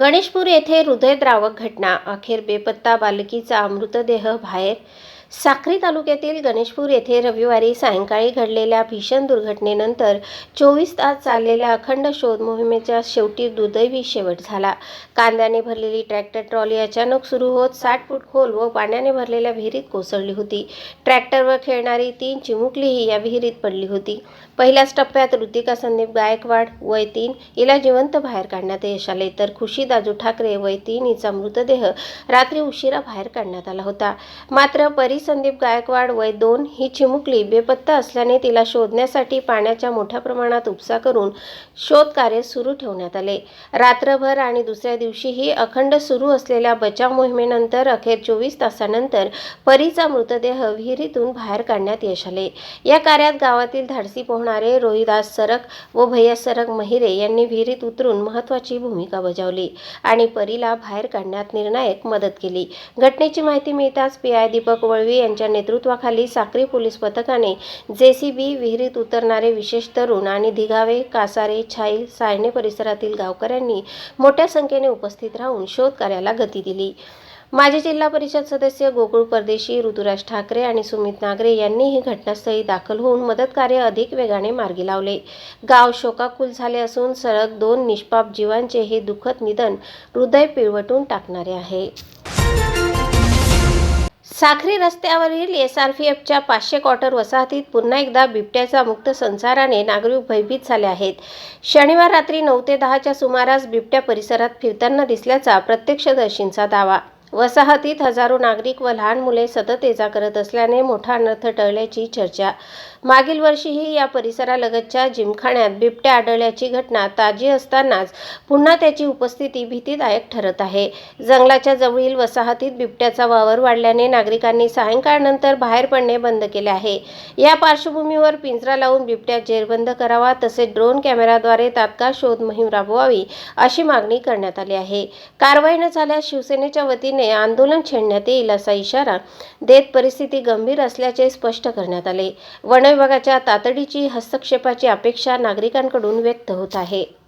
गणेशपूर येथे हृदयद्रावक घटना. अखेर बेपत्ता बालकीचा मृतदेह बाहेर साक्री तालुक्यातील गणेशपूर येथे रविवारी सायंकाळी घडलेल्या भीषण दुर्घटनेनंतर चोवीस तास चाललेल्या अखंड शोध मोहिमेच्या शेवटी दुर्दैवी शेवट झाला. कांद्याने भरलेली ट्रॅक्टर ट्रॉली अचानक सुरू होत साठ फूट खोल व पाण्याने भरलेल्या विहिरीत कोसळली होती. ट्रॅक्टरवर खेळणारी तीन चिमुकलीही या विहिरीत पडली होती. पहिल्याच टप्प्यात ऋतिका संदीप गायकवाड वय तीन हिला जिवंत बाहेर काढण्यात यश आले. तर खुशी दाजू ठाकरे वय तीन हिचा मृतदेह रात्री उशिरा बाहेर काढण्यात आला होता. मात्र परी संदीप गायकवाड वय दोन ही चिमुकली बेपत्ता असल्याने तिला शोधण्यासाठी पाण्याच्या मोठ्या प्रमाणात उपसा करून शोध कार्य सुरू ठेवण्यात आले. रात्रभर आणि दुसऱ्या दिवशीही अखंड सुरू असलेल्या बचाव मोहिमेनंतर अखेर चोवीस तासानंतर परीचा मृतदेह विहिरीतून बाहेर काढण्यात यश आले. या कार्यात गावातील धाडसी पोहणारे रोहिदास सरक व भैया सरक महिरे यांनी विहिरीत उतरून महत्त्वाची भूमिका बजावली आणि परीला बाहेर काढण्यात निर्णायक मदत केली. घटनेची माहिती मिळताच पी आय दीपक वळवी यांच्या नेतृत्वाखाली साक्री पोलीस पथकाने जेसीबी विहिरीत उतरणारे विशेष तरुण आणि दिघावे कासारे छाईल सायने परिसरातील गावकऱ्यांनी मोठ्या संख्येने उपस्थित राहून शोध कार्याला गती दिली. माजी जिल्हा परिषद सदस्य गोकुळ परदेशी ऋतुराज ठाकरे आणि सुमित नागरे यांनीही घटनास्थळी दाखल होऊन मदत कार्य अधिक वेगाने मार्गी लावले. गाव शोकाकुल झाले असून सलग दोन निष्पाप जीवांचे हे दुःखद निधन हृदय पिळवटून टाकणारे आहे. साखरी रस्त्यावरील एस आर पी एफच्या पाचशे क्वार्टर वसाहतीत पुन्हा एकदा बिबट्याचा मुक्त संसाराने नागरिक भयभीत झाले आहेत. शनिवार रात्री नऊ ते दहाच्या सुमारास बिबट्या परिसरात फिरताना दिसल्याचा प्रत्यक्षदर्शींचा दावा वसाहतीत हजारो नागरिक व लहान मुले सतत येजा करत असल्याने मोठा अनर्थ टळल्याची चर्चा. मागील वर्षीही या परिसरालगतच्या जिमखान्यात बिबट्या आढळल्याची घटना ताजी असतानाच पुन्हा त्याची उपस्थिती भीतीदायक ठरत आहे. जंगलाच्या जवळील वसाहतीत बिबट्याचा वावर वाढल्याने नागरिकांनी सायंकाळनंतर बाहेर पडणे बंद केले आहे. या पार्श्वभूमीवर पिंजरा लावून बिबट्या जेरबंद करावा तसेच ड्रोन कॅमेराद्वारे तात्काळ शोध मोहीम राबवावी अशी मागणी करण्यात आली आहे. कारवाई न झाल्यास शिवसेनेच्या वतीने आंदोलन छेडण्यात येईल असा इशारा देत परिस्थिती गंभीर असल्याचे स्पष्ट करण्यात आले. वन विभागाच्या तातडीची हस्तक्षेपाची अपेक्षा नागरिकांकडून व्यक्त होत आहे.